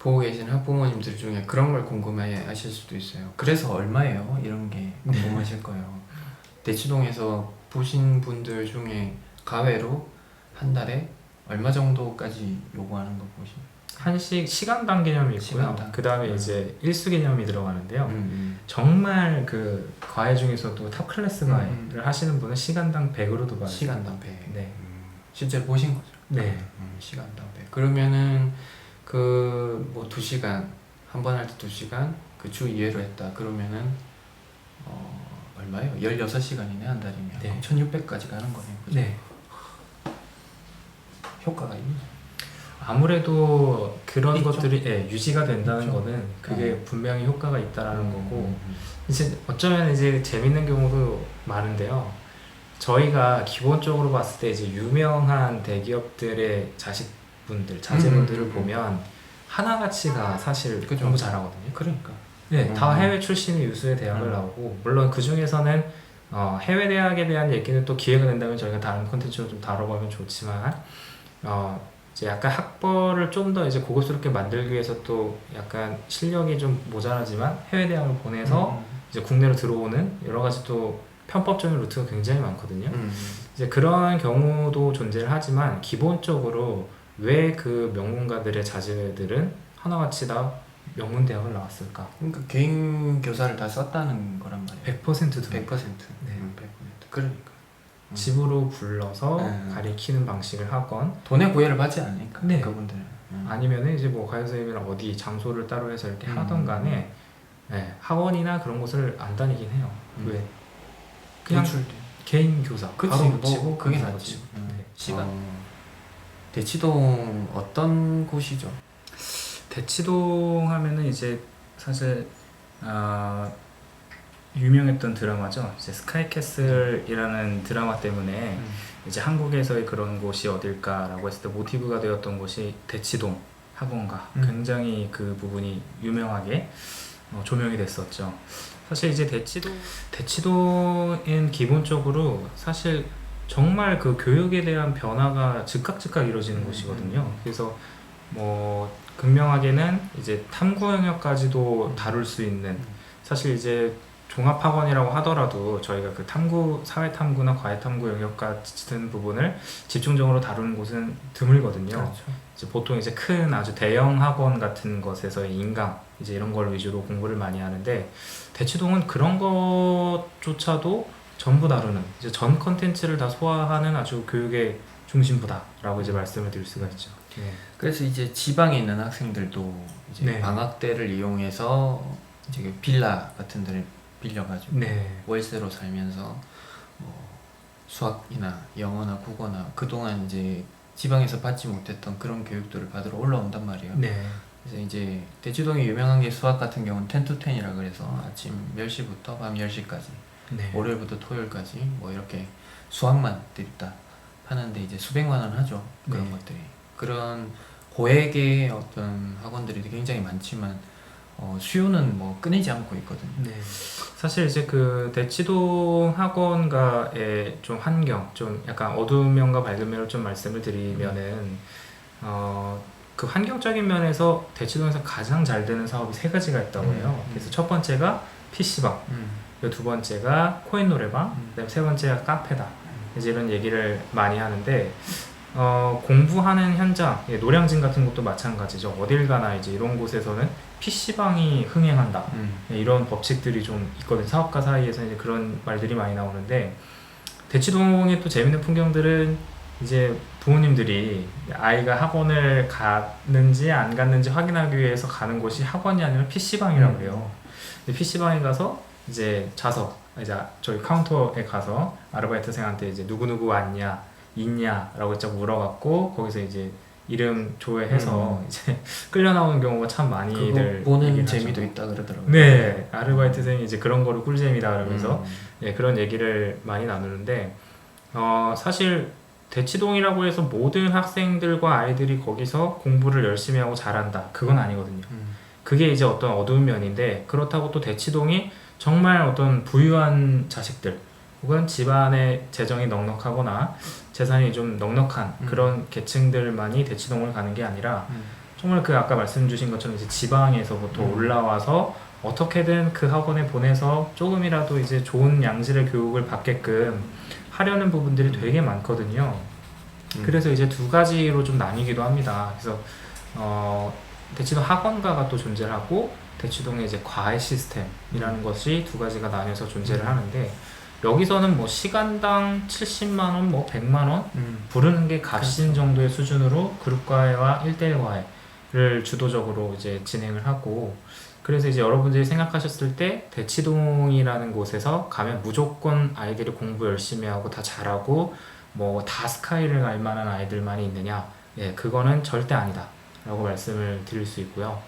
보고 계신 학부모님들 중에 그런 걸 궁금해 하실 수도 있어요. 그래서 얼마예요? 이런 게 궁금하실 거예요. 대치동에서 보신 분들 중에 가외로 한 달에 얼마 정도까지 요구하는 거 보시면 한식 시간당 개념이 있고요. 시간당. 그 다음에 음. 이제 일수 개념이 들어가는데요. 음, 정말 그 과외 중에서도 탑 클래스 과외를 음. 하시는 분은 시간당 100으로도 음. 봐요. 시간당 배. 네. 음, 실제 보신 거죠? 네. 음, 시간당 배. 그러면은 그 뭐 두 시간 한 번 할 때 두 시간 그 주 2회로 했다. 그러면은 어 얼마예요? 16시간이네 한 달이면 네. 1600까지 가는 거네요. 그죠? 네. 효과가 있네. 아무래도 그런 있죠. 것들이 예, 유지가 된다는 있죠. 거는 그게 음. 분명히 효과가 있다라는 거고 음, 음, 이제 어쩌면 이제 재밌는 경우도 많은데요. 저희가 기본적으로 봤을 때 이제 유명한 대기업들의 자식 분들, 자제분들을 음. 보면 하나같이가 사실 그죠. 공부 잘하거든요. 음. 그러니까. 네, 다 음. 해외 출신의 유수의 대학을 음. 나오고 물론 그 중에서는 어, 해외 대학에 대한 얘기는 또 기회가 된다면 저희가 다른 콘텐츠로 좀 다뤄보면 좋지만 어, 이제 약간 학벌을 좀 더 이제 고급스럽게 만들기 위해서 또 약간 실력이 좀 모자라지만 해외 대학을 보내서 음, 이제 국내로 들어오는 여러 가지 또 편법적인 루트가 굉장히 많거든요. 음, 이제 그런 경우도 존재를 하지만 기본적으로 왜 그 명문가들의 자제들은 하나같이 다 명문 대학을 나왔을까? 그러니까 개인 교사를 다 썼다는 거란 말이에요. 100%도 100%. 네. 음, 100%. 그러니까. 음. 집으로 불러서 네. 가리키는 방식을 하건 돈의 구애를 받지 않으니까 네. 그분들은. 음. 아니면은 이제 뭐 과외 선생님이랑 어디 장소를 따로 해서 이렇게 음. 하던 간에 네, 학원이나 그런 곳을 안 다니긴 해요. 음. 왜? 그냥. 개인 교사 그치, 바로 뭐, 붙이고 그게 낫지. 음. 네, 시간 어, 대치동 어떤 곳이죠? 대치동 하면은 이제 사실 아 유명했던 드라마죠. 이제 스카이캐슬이라는 드라마 때문에 이제 한국에서의 그런 곳이 어딜까라고 했을 때 모티브가 되었던 곳이 대치동 학원가. 음. 굉장히 그 부분이 유명하게 어, 조명이 됐었죠. 사실 이제 대치동 대치동은 기본적으로 사실 정말 그 교육에 대한 변화가 즉각 즉각 이루어지는 음. 곳이거든요. 그래서 뭐 극명하게는 이제 탐구 영역까지도 다룰 수 있는 사실 이제 종합학원이라고 하더라도 저희가 그 탐구 사회 탐구나 과외 탐구 영역 같은 부분을 집중적으로 다루는 곳은 드물거든요. 그렇죠. 이제 보통 이제 큰 아주 대형 학원 같은 것에서의 인강 이제 이런 걸 위주로 공부를 많이 하는데 대치동은 그런 것조차도 전부 다루는 이제 전 컨텐츠를 다 소화하는 아주 교육의 중심부다라고 이제 말씀을 드릴 수가 있죠. 네. 그래서 이제 지방에 있는 학생들도 이제 네. 방학 때를 이용해서 이제 그 빌라 같은 데를 빌려가지고 네. 월세로 살면서 뭐 수학이나 영어나 국어나 그동안 이제 지방에서 받지 못했던 그런 교육들을 받으러 올라온단 말이에요. 네. 그래서 이제 대치동이 유명한 게 수학 같은 경우는 10 to 10이라 그래서 아침 10시부터 밤 10시까지 네. 월요일부터 토요일까지 뭐 이렇게 수학만 드립다 하는데 이제 수백만 원 하죠 그런 네. 것들이 그런 고액의 어떤 학원들이 굉장히 많지만 어, 수요는 뭐 끊이지 않고 있거든요. 네. 사실 이제 그 대치동 학원가의 좀 환경, 좀 약간 어두운 면과 밝은 면을 좀 말씀을 드리면은 어, 그 환경적인 면에서 대치동에서 가장 잘 되는 사업이 세 가지가 있다고 해요. 음. 그래서 첫 번째가 PC방, 음. 그리고 두 번째가 코인 노래방, 음. 세 번째가 카페다. 이제 이런 얘기를 많이 하는데 어, 공부하는 현장, 예, 노량진 같은 곳도 마찬가지죠. 어딜 가나 이제 이런 곳에서는 PC방이 흥행한다. 음. 네, 이런 법칙들이 좀 있거든요. 사업가 사이에서 이제 그런 말들이 많이 나오는데 대치동의 또 재밌는 풍경들은 이제 부모님들이 아이가 학원을 갔는지 안 갔는지 확인하기 위해서 가는 곳이 학원이 아니라 PC방이라고 음. 해요. PC방에 가서 이제 좌석 이제 저희 카운터에 가서 아르바이트생한테 이제 누구누구 왔냐 있냐라고 짝 물어갖고 거기서 이제 이름 조회해서 음. 이제 끌려 나오는 경우가 참 많이들 보는 재미도. 있다 그러더라고요. 네, 아르바이트생이 이제 그런 거를 꿀잼이다 그러면서 음. 예, 그런 얘기를 많이 나누는데 어, 사실 대치동이라고 해서 모든 학생들과 아이들이 거기서 공부를 열심히 하고 잘한다 그건 아니거든요. 음. 그게 이제 어떤 어두운 면인데 그렇다고 또 대치동이 정말 어떤 부유한 자식들 혹은 집안의 재정이 넉넉하거나 재산이 좀 넉넉한 음. 그런 계층들만이 대치동을 가는 게 아니라 음. 정말 그 아까 말씀 주신 것처럼 이제 지방에서부터 음. 올라와서 어떻게든 그 학원에 보내서 조금이라도 이제 좋은 양질의 교육을 받게끔 하려는 부분들이 되게 많거든요. 음. 그래서 이제 두 가지로 좀 나뉘기도 합니다. 그래서 어, 대치동 학원가가 또 존재를 하고 대치동의 이제 과외 시스템이라는 것이 두 가지가 나뉘어서 존재를 음. 하는데 여기서는 뭐 시간당 70만 원, 뭐 100만 원 음. 부르는 게 값인 그렇죠. 정도의 수준으로 그룹 과외와 1대1 과외를 주도적으로 이제 진행을 하고 그래서 이제 여러분들이 생각하셨을 때 대치동이라는 곳에서 가면 무조건 아이들이 공부 열심히 하고 다 잘하고 뭐 다 스카이를 갈 만한 아이들만이 있느냐 예 그거는 절대 아니다 라고 말씀을 드릴 수 있고요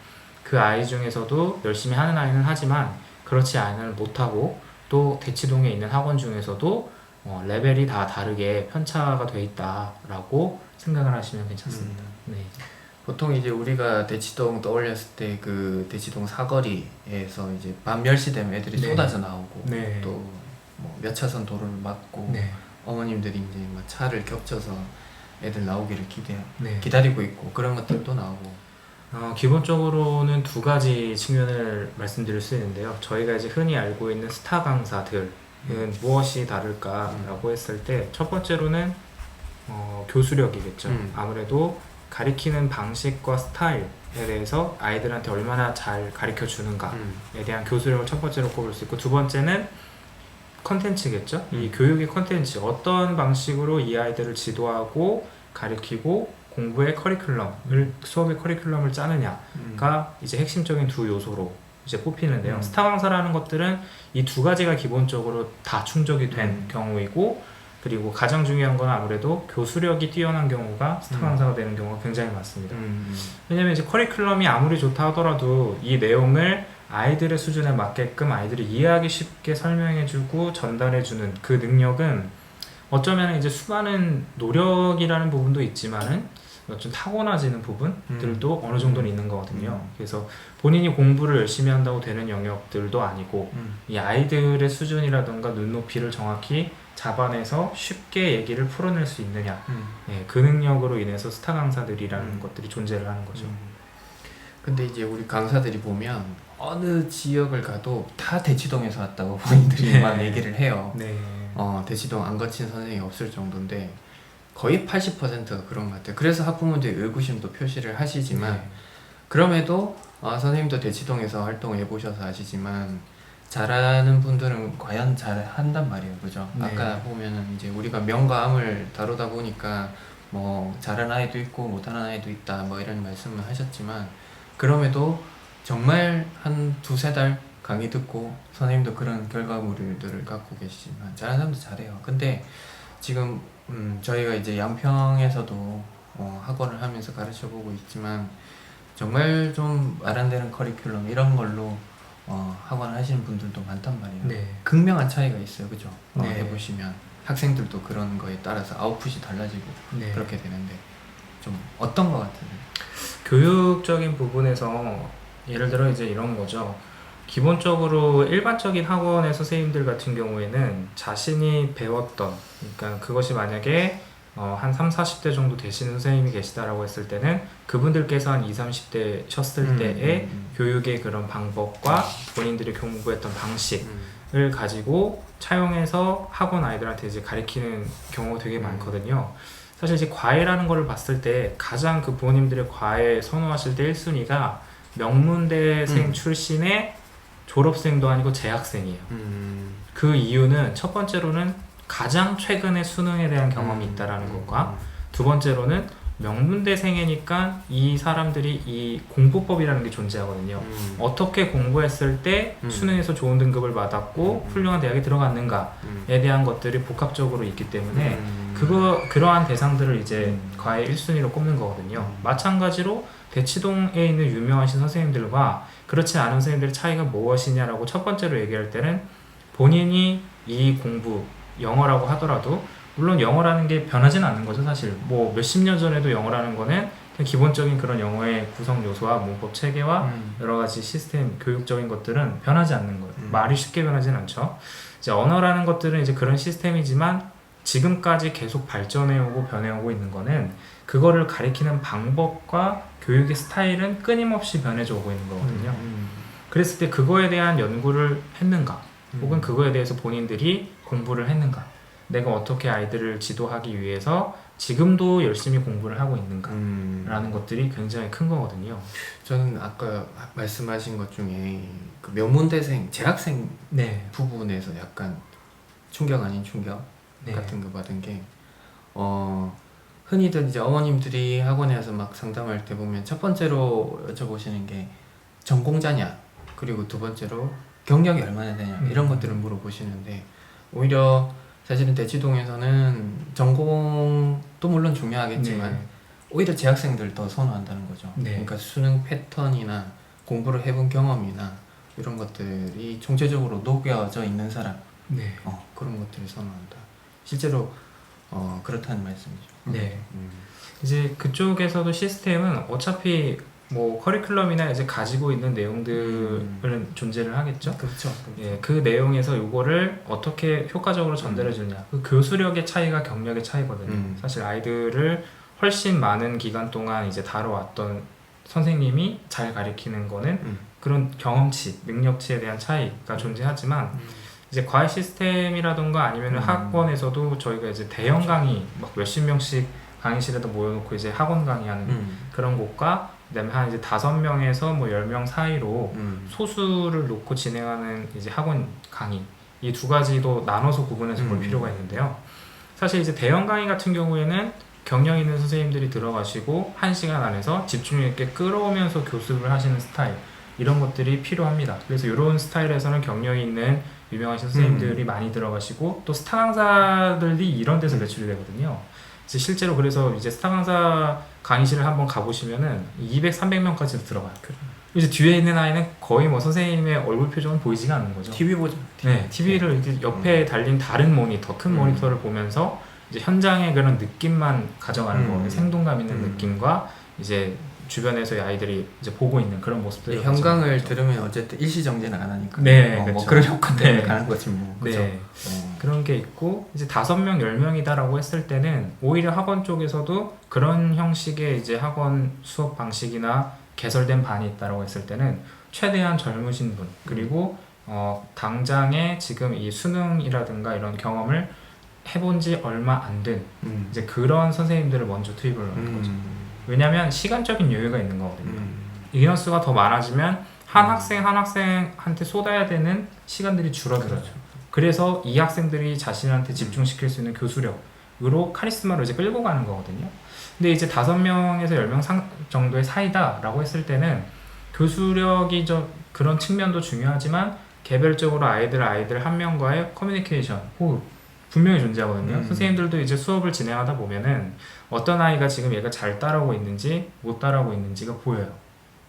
그 아이 중에서도 열심히 하는 아이는 하지만 그렇지 않은 못하고 또 대치동에 있는 학원 중에서도 어, 레벨이 다 다르게 편차가 돼 있다라고 생각을 하시면 괜찮습니다. 음. 네. 보통 이제 우리가 대치동 떠올렸을 때 그 대치동 사거리에서 이제 밤 10시 되면 애들이 네. 쏟아져 나오고 네. 또뭐몇 차선 도로를 막고 네. 어머님들이 이제 막 차를 겹쳐서 애들 나오기를 기대 네. 기다리고 있고 그런 것들도 나오고 어, 기본적으로는 두 가지 측면을 말씀드릴 수 있는데요. 저희가 이제 흔히 알고 있는 스타 강사들은 무엇이 다를까라고 했을 때 첫 번째로는 어, 교수력이겠죠. 음. 아무래도 가리키는 방식과 스타일에 대해서 아이들한테 얼마나 잘 가르쳐 주는가 음. 에 대한 교수력을 첫 번째로 꼽을 수 있고 두 번째는 컨텐츠겠죠. 이 음. 교육의 컨텐츠 어떤 방식으로 이 아이들을 지도하고 가르치고 공부의 커리큘럼을 수업의 커리큘럼을 짜느냐가 음. 이제 핵심적인 두 요소로 이제 뽑히는데요. 음. 스타 강사라는 것들은 이 두 가지가 기본적으로 다 충족이 된 음. 경우이고 그리고 가장 중요한 건 아무래도 교수력이 뛰어난 경우가 스타 음. 강사가 되는 경우가 굉장히 많습니다. 음. 왜냐면 이제 커리큘럼이 아무리 좋다 하더라도 이 내용을 아이들의 수준에 맞게끔 아이들이 이해하기 쉽게 설명해주고 전달해주는 그 능력은 어쩌면 이제 수많은 노력이라는 부분도 있지만은 좀 타고나지는 부분들도 어느 정도는 있는 거거든요. 음. 그래서 본인이 공부를 열심히 한다고 되는 영역들도 아니고 음. 이 아이들의 수준이라던가 눈높이를 정확히 잡아내서 쉽게 얘기를 풀어낼 수 있느냐 음. 예, 그 능력으로 인해서 스타 강사들이라는 음. 것들이 존재를 하는 거죠. 음. 근데 이제 우리 강사들이 보면 어느 지역을 가도 다 대치동에서 왔다고 본인들이 네. 막 얘기를 해요. 네. 어, 대치동 안 거친 선생님이 없을 정도인데 거의 80%가 그런 것 같아요. 그래서 학부모들이 의구심도 표시를 하시지만 네. 그럼에도 어, 선생님도 대치동에서 활동해 보셔서 아시지만 잘하는 분들은 과연 잘 한단 말이에요, 그죠? 네. 아까 보면은 이제 우리가 명과 암을 다루다 보니까 뭐 잘하는 아이도 있고 못하는 아이도 있다, 뭐 이런 말씀을 하셨지만 그럼에도 정말 한 두세 달 강의 듣고 선생님도 그런 결과물들을 갖고 계시지만 잘하는 사람도 잘해요. 근데 지금 음, 저희가 이제 양평에서도 어, 학원을 하면서 가르쳐 보고 있지만 정말 좀 말 안 되는 커리큘럼 이런 걸로 어, 학원을 하시는 분들도 많단 말이에요. 네. 극명한 차이가 있어요, 그죠? 어, 네. 해보시면 학생들도 그런 거에 따라서 아웃풋이 달라지고 네. 그렇게 되는데 좀 어떤 거 같아요? 교육적인 부분에서 예를 들어 이제 이런 거죠. 기본적으로 일반적인 학원의 선생님들 같은 경우에는 자신이 배웠던, 그러니까 그것이 만약에 어, 한 3, 40대 정도 되시는 선생님이 계시다라고 했을 때는 그분들께서 한 2, 30대 셨을 음, 때의 음, 교육의 그런 방법과 본인들이 공부했던 방식 음. 을 가지고 차용해서 학원 아이들한테 이제 가리키는 경우가 되게 음. 많거든요. 사실 이제 과외라는 거를 봤을 때 가장 그 부모님들의 과외 선호하실 때 1순위가 명문대생 음. 출신의 졸업생도 아니고 재학생이에요. 음. 그 이유는 첫 번째로는 가장 최근에 수능에 대한 경험이 음. 있다라는 음. 것과 두 번째로는 명문대생이니까 이 사람들이 이 공부법이라는 게 존재하거든요. 음. 어떻게 공부했을 때 음. 수능에서 좋은 등급을 받았고 음. 훌륭한 대학에 들어갔는가에 음. 대한 것들이 복합적으로 있기 때문에 음. 그거 그러한 대상들을 이제 음. 과외 1순위로 꼽는 거거든요. 음. 마찬가지로 대치동에 있는 유명하신 선생님들과 그렇지 않은 선생님들의 차이가 무엇이냐라고 첫 번째로 얘기할 때는 본인이 이 공부 영어라고 하더라도 물론 영어라는 게 변하지는 않는 거죠 사실 뭐 몇십 년 전에도 영어라는 거는 기본적인 그런 영어의 구성 요소와 문법 체계와 음. 여러 가지 시스템 교육적인 것들은 변하지 않는 거예요. 음. 말이 쉽게 변하지는 않죠. 이제 언어라는 것들은 이제 그런 시스템이지만 지금까지 계속 발전해오고 변해오고 있는 거는 그거를 가리키는 방법과 교육의 스타일은 끊임없이 변해져 오고 있는 거거든요. 음. 그랬을 때 그거에 대한 연구를 했는가? 음. 혹은 그거에 대해서 본인들이 공부를 했는가? 내가 어떻게 아이들을 지도하기 위해서 지금도 열심히 공부를 하고 있는가? 음. 라는 것들이 굉장히 큰 거거든요. 저는 아까 말씀하신 것 중에 그 명문대생 재학생 네. 부분에서 약간 충격 아닌 충격 네. 같은 거 받은 게 어, 흔히들 이제 어머님들이 학원에 와서 막 상담할 때 보면 첫 번째로 여쭤보시는 게 전공자냐 그리고 두 번째로 경력이 얼마나 되냐 이런 음. 것들을 물어보시는데 오히려 사실은 대치동에서는 전공도 물론 중요하겠지만 오히려 재학생들 더 선호한다는 거죠. 네. 그러니까 수능 패턴이나 공부를 해본 경험이나 이런 것들이 총체적으로 녹여져 있는 사람 네. 어, 그런 것들을 선호한다. 실제로 어, 그렇다는 말씀이죠. 네. 음. 이제 그쪽에서도 시스템은 어차피 뭐 커리큘럼이나 이제 가지고 있는 내용들은 존재를 하겠죠. 그렇죠. 예, 그 내용에서 요거를 어떻게 효과적으로 전달해 주냐. 그 교수력의 차이가 경력의 차이거든요. 음. 사실 아이들을 훨씬 많은 기간 동안 이제 다뤄왔던 선생님이 잘 가리키는 거는 음. 그런 경험치, 능력치에 대한 차이가 존재하지만 이제 과외 시스템이라던가 아니면 음. 학원에서도 저희가 이제 대형 강의 막 몇십 명씩 강의실에다 모여놓고 이제 학원 강의하는 음. 그런 곳과 그다음에 한 이제 다섯 명에서 뭐 열 명 사이로 음. 소수를 놓고 진행하는 이제 학원 강의 이 두 가지도 나눠서 구분해서 볼 음. 필요가 있는데요. 사실 이제 대형 강의 같은 경우에는 경력 있는 선생님들이 들어가시고 한 시간 안에서 집중력 있게 끌어오면서 교습을 하시는 스타일 이런 것들이 필요합니다. 그래서 이런 스타일에서는 경력이 있는 유명하신 선생님들이 많이 들어가시고 또 스타 강사들이 이런 데서 매출이 되거든요. 이제 실제로 그래서 이제 스타 강사 강의실을 한번 가보시면은 200, 300명까지도 들어가요. 이제 뒤에 있는 아이는 거의 뭐 선생님의 얼굴 표정은 보이지가 않는 거죠. TV 보죠. 네, TV를 이렇게 옆에 달린 다른 모니터, 큰 음. 모니터를 보면서 이제 현장의 그런 느낌만 가져가는 음. 거예요. 생동감 있는 음. 느낌과 이제 주변에서의 아이들이 이제 보고 있는 그런 모습들을 이 현강을. 들으면 어쨌든 일시정지는 안 하니까. 네, 어, 뭐 그렇죠. 그런 효과 때문에 네. 가는 거지 뭐. 그죠? 네. 어. 그런 게 있고 이제 다섯 명, 열 명이다라고 했을 때는 오히려 학원 쪽에서도 그런 형식의 이제 학원 수업 방식이나 개설된 반이 있다라고 했을 때는 최대한 젊으신 분 그리고 어, 당장에 지금 이 수능이라든가 이런 경험을 해본 지 얼마 안된 음. 이제 그런 선생님들을 먼저 투입을 하는 거죠. 음. 왜냐하면 시간적인 여유가 있는 거거든요. 음. 인원수가 더 많아지면 한 음. 학생 한 학생한테 쏟아야 되는 시간들이 줄어들어요. 그렇죠. 그래서 이 학생들이 자신한테 집중시킬 수 있는 교수력으로 카리스마로 이제 끌고 가는 거거든요. 근데 이제 다섯 명에서 열 명 정도의 사이다라고 했을 때는 교수력이 저 그런 측면도 중요하지만 개별적으로 아이들 아이들 한 명과의 커뮤니케이션 호흡 분명히 존재하거든요. 음. 선생님들도 이제 수업을 진행하다 보면은 어떤 아이가 지금 얘가 잘 따라오고 있는지 못 따라오고 있는지가 보여요.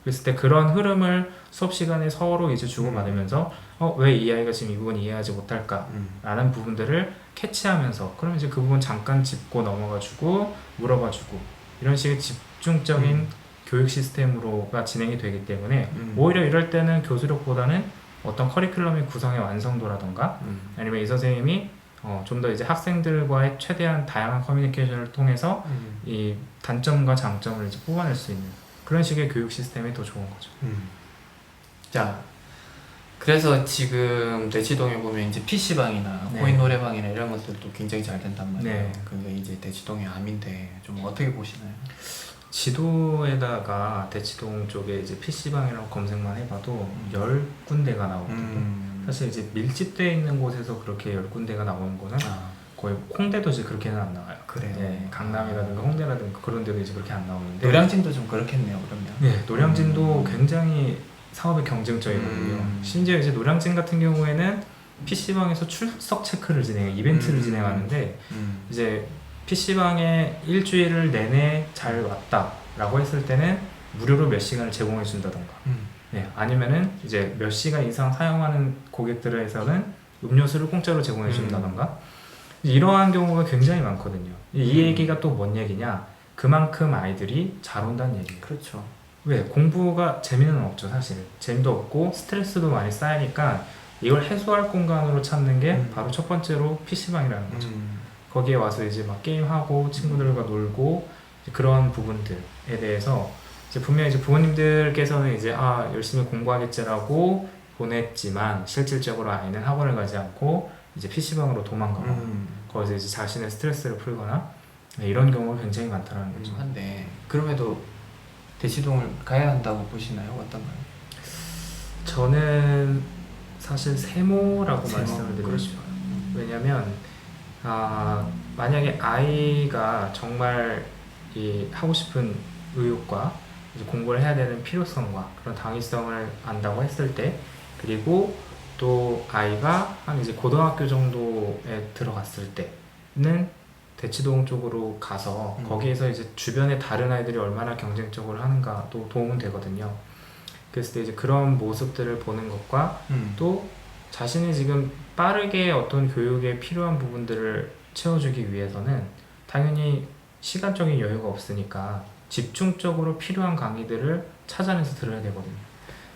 그랬을 때 그런 흐름을 수업 시간에 서로 이제 주고받으면서 어, 왜 이 아이가 지금 이 부분 이해하지 못할까? 음. 라는 부분들을 캐치하면서 그럼 이제 그 부분 잠깐 짚고 넘어가주고 물어봐주고 이런 식의 집중적인 음. 교육 시스템으로가 진행이 되기 때문에 음. 오히려 이럴 때는 교수력보다는 어떤 커리큘럼의 구성의 완성도라던가 음. 아니면 이 선생님이 어, 좀 더 이제 학생들과의 최대한 다양한 커뮤니케이션을 통해서 음. 이 단점과 장점을 이제 뽑아낼 수 있는 그런 식의 교육 시스템이 더 좋은 거죠. 음. 자, 그래서 지금 대치동에 보면 이제 PC방이나 네. 코인 노래방이나 이런 것들도 굉장히 잘 된단 말이에요. 네. 그게 이제 대치동의 암인데 좀 어떻게 보시나요? 지도에다가 대치동 쪽에 이제 PC방이라고 검색만 해봐도 열 군데가 나오거든요. 음. 사실 이제 밀집되어 있는 곳에서 그렇게 열 군데가 나오는 거는 아, 거의 홍대도 이제 그렇게는 안 나와요. 그래요. 예, 강남이라든가 홍대라든가 그런 데도 이제 그렇게 안 나오는데 노량진도 좀 그렇겠네요. 그러면. 네, 노량진도 음. 굉장히 사업이 경쟁적이거든요. 음. 심지어 이제 노량진 같은 경우에는 PC방에서 출석 체크를 진행해 이벤트를 음. 진행하는데 음. 이제 PC방에 일주일을 내내 잘 왔다라고 했을 때는 무료로 몇 시간을 제공해 준다던가 음. 네, 아니면은 이제 몇 시간 이상 사용하는 고객들에서는 음료수를 공짜로 제공해 준다던가 이러한 경우가 굉장히 많거든요. 이 음. 얘기가 또 뭔 얘기냐? 그만큼 아이들이 잘 온다는 얘기예요. 그렇죠. 왜? 공부가 재미는 없죠, 사실. 재미도 없고 스트레스도 많이 쌓이니까 이걸 해소할 공간으로 찾는 게 음. 바로 첫 번째로 PC방이라는 거죠. 음. 거기에 와서 이제 막 게임하고 친구들과 놀고 그런 부분들에 대해서 이제 분명히 이제 부모님들께서는 이제 아 열심히 공부하겠지라고 보냈지만 실질적으로 아이는 학원을 가지 않고 이제 PC방으로 도망가고 음. 거기서 이제 자신의 스트레스를 풀거나 네, 이런 경우가 굉장히 많다는 거죠. 한데 그럼에도 대치동을 가야 한다고 보시나요? 어떤가요? 저는 사실 세모라고 세모, 말씀을 드리고 그렇죠. 싶어요. 왜냐면 아, 만약에 아이가 정말 이 하고 싶은 의욕과 이제 공부를 해야 되는 필요성과 그런 당위성을 안다고 했을 때 그리고 또 아이가 한 이제 고등학교 정도에 들어갔을 때는 대치동 쪽으로 가서 음. 거기에서 이제 주변에 다른 아이들이 얼마나 경쟁적으로 하는가도 도움은 되거든요. 그랬을 때 이제 그런 모습들을 보는 것과 음. 또 자신이 지금 빠르게 어떤 교육에 필요한 부분들을 채워주기 위해서는 당연히 시간적인 여유가 없으니까 집중적으로 필요한 강의들을 찾아내서 들어야 되거든요.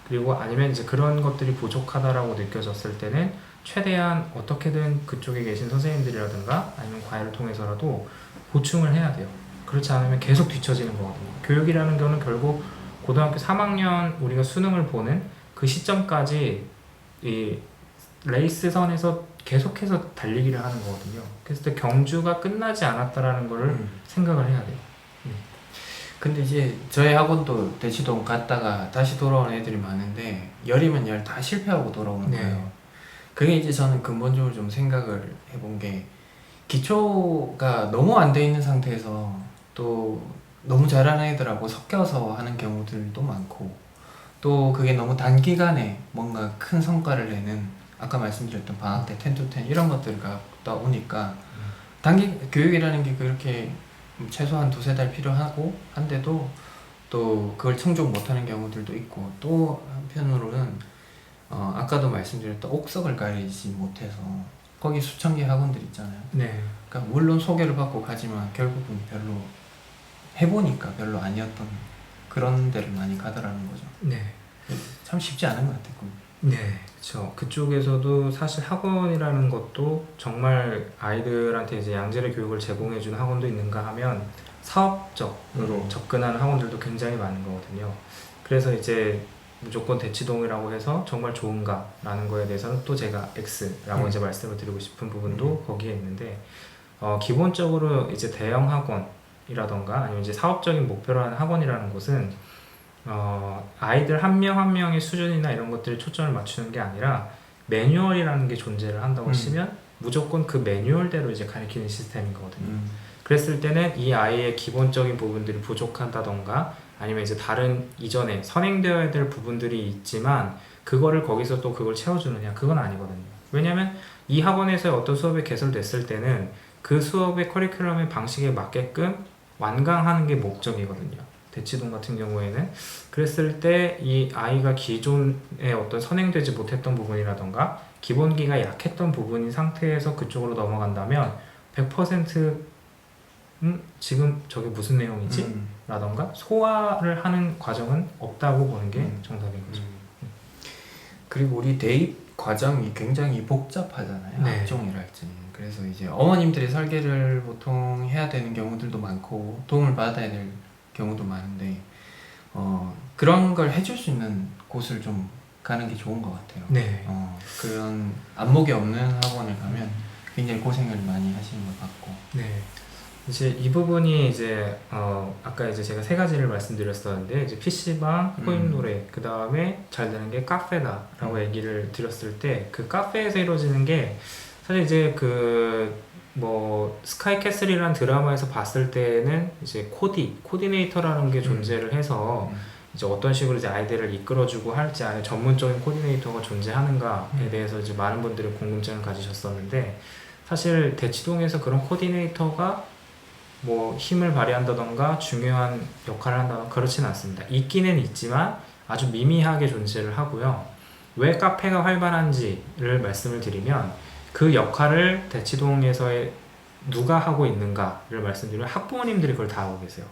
그리고 아니면 이제 그런 것들이 부족하다라고 느껴졌을 때는 최대한 어떻게든 그쪽에 계신 선생님들이라든가 아니면 과외를 통해서라도 보충을 해야 돼요. 그렇지 않으면 계속 뒤처지는 거거든요. 교육이라는 거는 결국 고등학교 3학년 우리가 수능을 보는 그 시점까지 이 레이스 선에서 계속해서 달리기를 하는 거거든요. 그래서 때 경주가 끝나지 않았다라는 거를 음. 생각을 해야 돼요. 근데 이제 저희 학원도 대치동 갔다가 다시 돌아오는 애들이 많은데 열이면 열 다 실패하고 돌아오는 네. 거예요. 그게 이제 저는 근본적으로 좀 생각을 해본 게 기초가 너무 안 돼 있는 상태에서 또 너무 잘하는 애들하고 섞여서 하는 경우들도 많고 또 그게 너무 단기간에 뭔가 큰 성과를 내는 아까 말씀드렸던 방학 때 10to 10 이런 갖다 오니까 단기 교육이라는 게 그렇게 최소한 두세 달 필요하고 한데도 또 그걸 충족 못하는 경우들도 있고 또 한편으로는 어, 아까도 말씀드렸던 옥석을 가리지 못해서 거기 수천 개 학원들 있잖아요. 네. 그러니까 물론 소개를 받고 가지만 결국은 별로 해보니까 별로 아니었던 그런 데를 많이 가더라는 거죠. 네. 참 쉽지 않은 것 같아요. 네, 그렇죠. 그쪽에서도 사실 학원이라는 것도 정말 아이들한테 이제 양질의 교육을 제공해 주는 학원도 있는가 하면 사업적으로 음. 접근하는 학원들도 굉장히 많은 거거든요. 그래서 이제 무조건 대치동이라고 해서 정말 좋은가라는 거에 대해서는 또 제가 X라고 음. 이제 말씀을 드리고 싶은 부분도 거기에 있는데 어, 기본적으로 이제 대형 학원이라던가 아니면 이제 사업적인 목표로 하는 학원이라는 곳은 어, 아이들 한 명 한 명의 수준이나 이런 것들에 초점을 맞추는 게 아니라 매뉴얼이라는 게 존재를 한다고 음. 치면 무조건 그 매뉴얼대로 이제 가르치는 시스템인 거거든요. 음. 그랬을 때는 이 아이의 기본적인 부분들이 부족하다던가 아니면 이제 다른 이전에 선행되어야 될 부분들이 있지만 그거를 거기서 또 그걸 채워주느냐 그건 아니거든요. 왜냐하면 이 학원에서 어떤 수업이 개설됐을 때는 그 수업의 커리큘럼의 방식에 맞게끔 완강하는 게 목적이거든요. 대치동 같은 경우에는 그랬을 때 이 아이가 기존에 어떤 선행되지 못했던 부분이라던가 기본기가 약했던 부분인 상태에서 그쪽으로 넘어간다면 100% 음, 지금 저게 무슨 내용이지? 음. 라던가 소화를 하는 과정은 없다고 보는 게 음. 정답인 거죠. 음. 그리고 우리 대입 과정이 굉장히 복잡하잖아요. 네. 학종이랄지. 그래서 이제 어머님들이 설계를 보통 해야 되는 경우들도 많고 도움을 받아야 될 경우도 많은데 어, 그런 걸 해줄 수 있는 곳을 좀 가는 게 좋은 것 같아요. 네. 어, 그런 안목이 없는 학원을 가면 굉장히 고생을 많이 하시는 것 같고. 네. 이제 이 부분이 이제 어 아까 이제 제가 세 가지를 말씀드렸었는데 이제 PC방, 코인 음. 노래, 그 다음에 잘 되는 게 카페다라고 음. 얘기를 드렸을 때 그 카페에서 이루어지는 게 사실 이제 그 뭐 스카이캐슬이라는 드라마에서 봤을 때는 이제 코디, 코디네이터라는 게 존재를 해서 음. 이제 어떤 식으로 이제 아이들을 이끌어주고 할지 아니 전문적인 코디네이터가 존재하는가에 음. 대해서 이제 많은 분들이 궁금증을 가지셨었는데 사실 대치동에서 그런 코디네이터가 뭐 힘을 발휘한다던가 중요한 역할을 한다던가 그렇지는 않습니다. 있기는 있지만 아주 미미하게 존재를 하고요. 왜 카페가 활발한지를 말씀을 드리면 그 역할을 대치동에서의 누가 하고 있는가를 말씀드리면 학부모님들이 그걸 다 하고 계세요.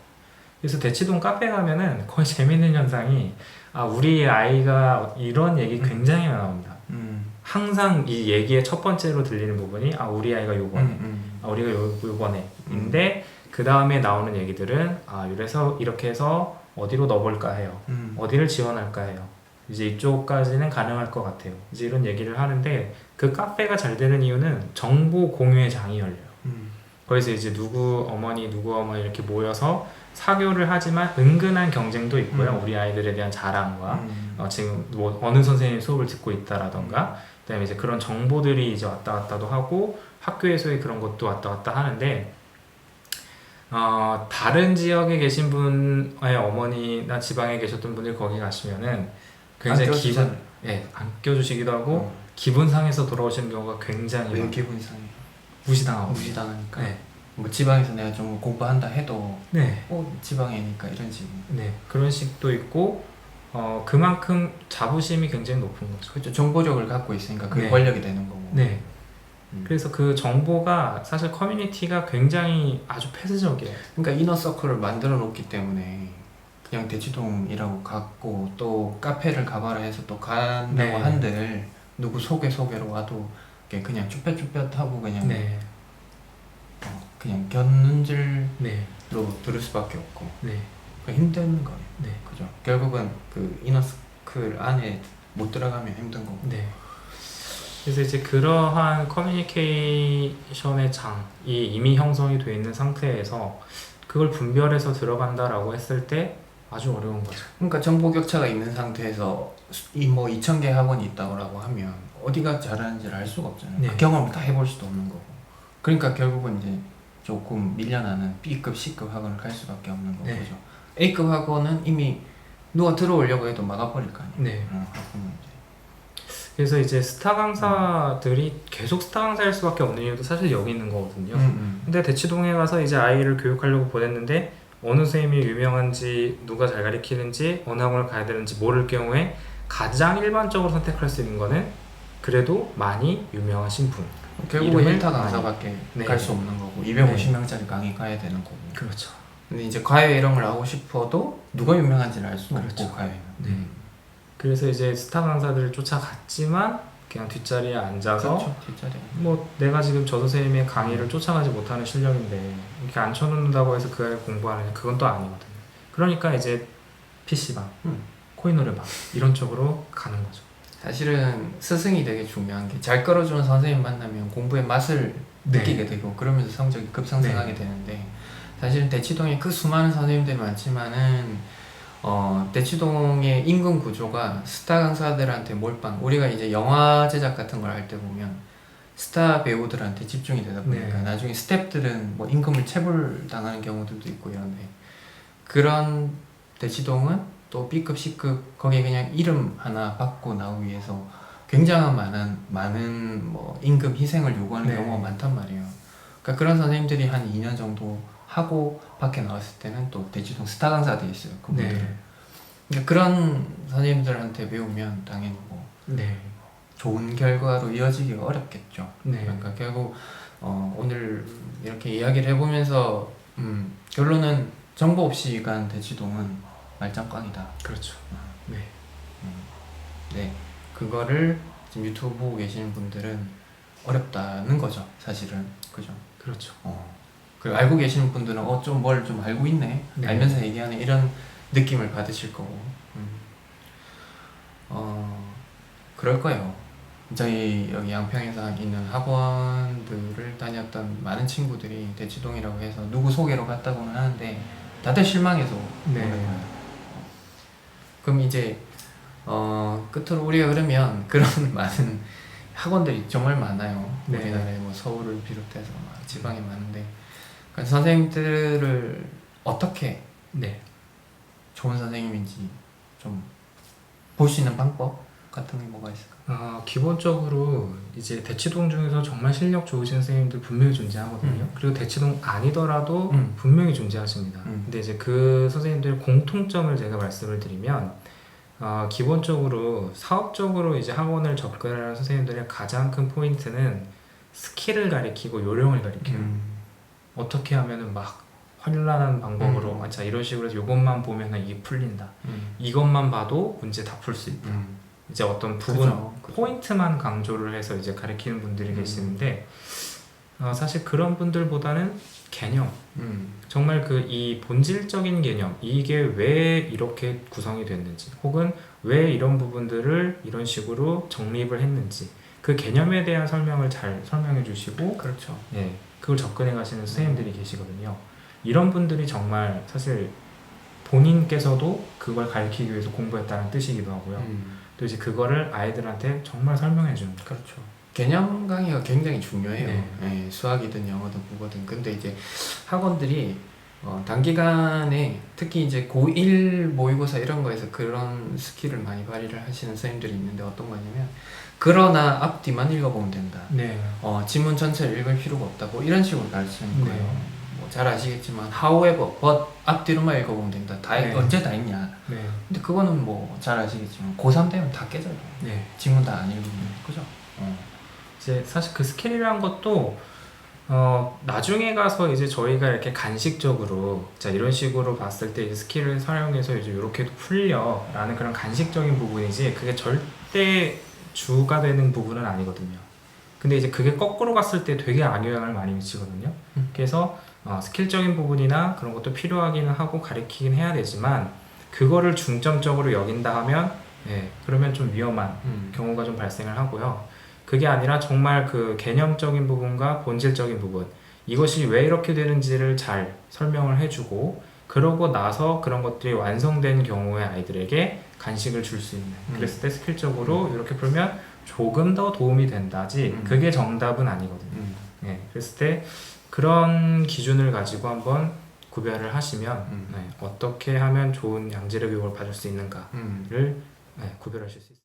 그래서 대치동 카페 가면은 거의 재밌는 현상이 아 우리 아이가 이런 얘기 굉장히 나옵니다. 음. 항상 이 얘기의 첫 번째로 들리는 부분이 아 우리 아이가 요거네. 음, 음. 아, 우리가 요, 요번에인데 그 다음에 나오는 얘기들은 아 이래서 이렇게 해서 어디로 넣어볼까 해요. 음. 어디를 지원할까 해요. 이제 이쪽까지는 가능할 것 같아요. 이제 이런 얘기를 하는데 그 카페가 잘 되는 이유는 정보 공유의 장이 열려요. 음. 거기서 이제 누구 어머니 누구 어머니 이렇게 모여서 사교를 하지만 은근한 경쟁도 있고요. 음. 우리 아이들에 대한 자랑과 음. 어, 지금 뭐 어느 선생님 수업을 듣고 있다라던가 그다음에 이제 그런 정보들이 이제 왔다 갔다도 하고 학교에서의 그런 것도 왔다 갔다 하는데 어, 다른 지역에 계신 분의 어머니나 지방에 계셨던 분들 거기 가시면은 굉장히 안 기분. 예, 안 껴주시기도 하고 어. 기분 상해서 돌아오시는 경우가 굉장히 왜 많아요. 기분이 상해? 무시당하고 무시당하니까. 네. 뭐 지방에서 내가 좀 공부한다 해도 네. 어 지방이니까 이런 식으로. 네. 그런 식도 있고 어, 그만큼 자부심이 굉장히 높은 거죠. 그렇죠. 정보력을 갖고 있으니까 그게 네. 권력이 되는 거고. 네. 음. 그래서 그 정보가 사실 커뮤니티가 굉장히 아주 폐쇄적이에요. 그러니까 이너 서클을 만들어 놓기 때문에 그냥 대치동이라고 갖고 또 카페를 가봐라 해서 또 간다고 네. 한들 누구 소개 소개로 와도 그냥 쭈뼛쭈뼛하고 그냥 네. 어, 그냥 견눈질로 네. 들을 수밖에 없고 네. 그 힘든 거예요. 네. 그죠? 결국은 그 이너 서클 안에 못 들어가면 힘든 거고. 네. 그래서 이제 그러한 커뮤니케이션의 장이 이미 형성이 되어 있는 상태에서 그걸 분별해서 들어간다라고 했을 때 아주 어려운 거죠. 그러니까 정보 격차가 있는 상태에서 이뭐 2천 개 학원이 있다고 하면 어디가 잘하는지를 알 수가 없잖아요. 네. 그 경험을 다 해볼 수도 없는 거고. 그러니까 결국은 이제 조금 밀려나는 B급, C급 학원을 갈 수밖에 없는 거죠. 네. 죠 A급 학원은 이미 누가 들어오려고 해도 막아버릴 거 아니에요. 네. 어. 그래서 이제 스타 강사들이 계속 스타 강사일 수밖에 없는 이유도 사실 여기 있는 거거든요. 음, 음. 근데 대치동에 가서 이제 아이를 교육하려고 보냈는데 어느 선생님이 유명한지 누가 잘 가르치는지 어느 학원을 가야 되는지 모를 경우에 가장 일반적으로 선택할 수 있는 거는 그래도 많이 유명하신 분. 이름을 1타 강사밖에 네. 갈수 없는 거고 250명짜리 강의 가야 되는 거고. 그렇죠. 근데 이제 과외 이런 걸 하고 싶어도 누가 유명한지를 알 수는 그렇죠. 없고 과외는. 네. 그래서 이제 스타 강사들을 쫓아갔지만 그냥 뒷자리에 앉아서 그렇죠. 뒷자리. 뭐 내가 지금 저 선생님의 강의를 쫓아가지 못하는 실력인데 이렇게 앉혀놓는다고 해서 그 아이 공부하느냐 그건 또 아니거든요. 그러니까 이제 PC방, 음. 코인 노래방 이런 쪽으로 가는 거죠. 사실은 스승이 되게 중요한 게 잘 끌어주는 선생님 만나면 공부의 맛을 네. 느끼게 되고 그러면서 성적이 급상승하게 되는데 사실은 대치동에 그 수많은 선생님들이 많지만은 어 대치동의 임금 구조가 스타 강사들한테 몰빵 우리가 이제 영화 제작 같은 걸 할 때 보면 스타 배우들한테 집중이 되다 보니까 네. 나중에 스탭들은 뭐 임금을 체불 당하는 경우들도 있고 이런데 그런 대치동은 또 B급, C급 거기에 그냥 이름 하나 받고 나오기 위해서 굉장한 많은 많은 뭐 임금 희생을 요구하는 네. 경우가 많단 말이에요. 그러니까 그런 선생님들이 한 2년 정도 하고 밖에 나왔을 때는 또 대치동 스타 강사들이 있어요. 그분들은. 네. 그러니까 그런 선생님들한테 배우면 당연히 뭐 네. 좋은 결과로 이어지기가 어렵겠죠. 네. 그러니까 결국 어, 오늘 이렇게 이야기를 해보면서 음, 결론은 정보 없이 간 대치동은 말짱꽝이다. 그렇죠. 네. 네, 그거를 지금 유튜브 보고 계시는 분들은 어렵다는 거죠, 사실은. 그죠? 그렇죠. 어. 그리고 알고 계시는 분들은 어 좀 뭘 좀 알고 있네, 네. 알면서 얘기하는 이런 느낌을 받으실 거고. 음. 어 그럴 거예요. 저희 여기 양평에서 있는 학원들을 다녔던 많은 친구들이 대치동이라고 해서 누구 소개로 갔다고는 하는데 다들 실망해서 네. 거예요. 그럼 이제 어 끝으로 우리가 그러면 그런 많은 학원들이 정말 많아요. 네. 우리나라에 뭐 서울을 비롯해서 막 지방에 많은데 그러니까 선생님들을 어떻게 네. 좋은 선생님인지 좀 볼 수 있는 방법 같은 게 뭐가 있을까? 아, 기본적으로 이제 대치동 중에서 정말 실력 좋으신 선생님들 분명히 존재하거든요. 음. 그리고 대치동 아니더라도 음. 분명히 존재하십니다. 음. 근데 이제 그 선생님들의 공통점을 제가 말씀을 드리면 아, 기본적으로 사업적으로 이제 학원을 접근하는 선생님들의 가장 큰 포인트는 스킬을 가리키고 요령을 가리켜요. 음. 어떻게 하면은 막 환란한 방법으로 음. 아, 자 이런 식으로 해서 이것만 보면은 이게 풀린다. 음. 이것만 봐도 문제 다 풀 수 있다. 음. 이제 어떤 부분 그죠. 포인트만 강조를 해서 이제 가르치는 분들이 음. 계시는데 어, 사실 그런 분들보다는 개념, 음. 정말 그 이 본질적인 개념, 이게 왜 이렇게 구성이 됐는지, 혹은 왜 이런 부분들을 이런 식으로 정립을 했는지, 그 개념에 대한 설명을 잘 설명해 주시고, 그렇죠. 예, 그걸 접근해 가시는 선생님들이 계시거든요. 이런 분들이 정말 사실 본인께서도 그걸 가르치기 위해서 공부했다는 뜻이기도 하고요. 음. 또 이제 그거를 아이들한테 정말 설명해 주는 그렇죠. 개념 강의가 굉장히 중요해요. 네. 예, 수학이든 영어든 국어든. 근데 이제 학원들이 어, 단기간에 특히 이제 고1 모의고사 이런 거에서 그런 스킬을 많이 발휘를 하시는 선생님들이 있는데 어떤 거냐면 그러나 앞뒤만 읽어보면 된다. 네. 어, 지문 전체를 읽을 필요가 없다고 이런 식으로 가르치는 네. 거예요. 뭐잘 아시겠지만 however, but 앞뒤로만 읽어보면 된다. 다 네. 언제 다 읽냐. 네. 근데 그거는 뭐 잘 아시겠지만 고3 되면 다 깨져요. 네. 지문 다 안 읽으면 그죠? 어. 이제 사실 그 스킬이란 것도 어 나중에 가서 이제 저희가 이렇게 간식적으로 자 이런 식으로 봤을 때 이제 스킬을 사용해서 이제 이렇게도 풀려라는 그런 간식적인 부분이지 그게 절대 주가 되는 부분은 아니거든요. 근데 이제 그게 거꾸로 갔을 때 되게 악영향을 많이 미치거든요. 음. 그래서 어, 스킬적인 부분이나 그런 것도 필요하기는 하고 가르치긴 해야 되지만 그거를 중점적으로 여긴다 하면 예, 그러면 좀 위험한 음. 경우가 좀 발생을 하고요. 그게 아니라 정말 그 개념적인 부분과 본질적인 부분 이것이 왜 이렇게 되는지를 잘 설명을 해주고 그러고 나서 그런 것들이 완성된 경우에 아이들에게 간식을 줄 수 있는 음. 그랬을 때 스킬적으로 이렇게 풀면 조금 더 도움이 된다지 음. 그게 정답은 아니거든요. 음. 예, 그랬을 때 그런 기준을 가지고 한번 구별을 하시면 음. 네, 어떻게 하면 좋은 양질의 교육을 받을 수 있는가를 음. 네, 구별하실 수 있습니다.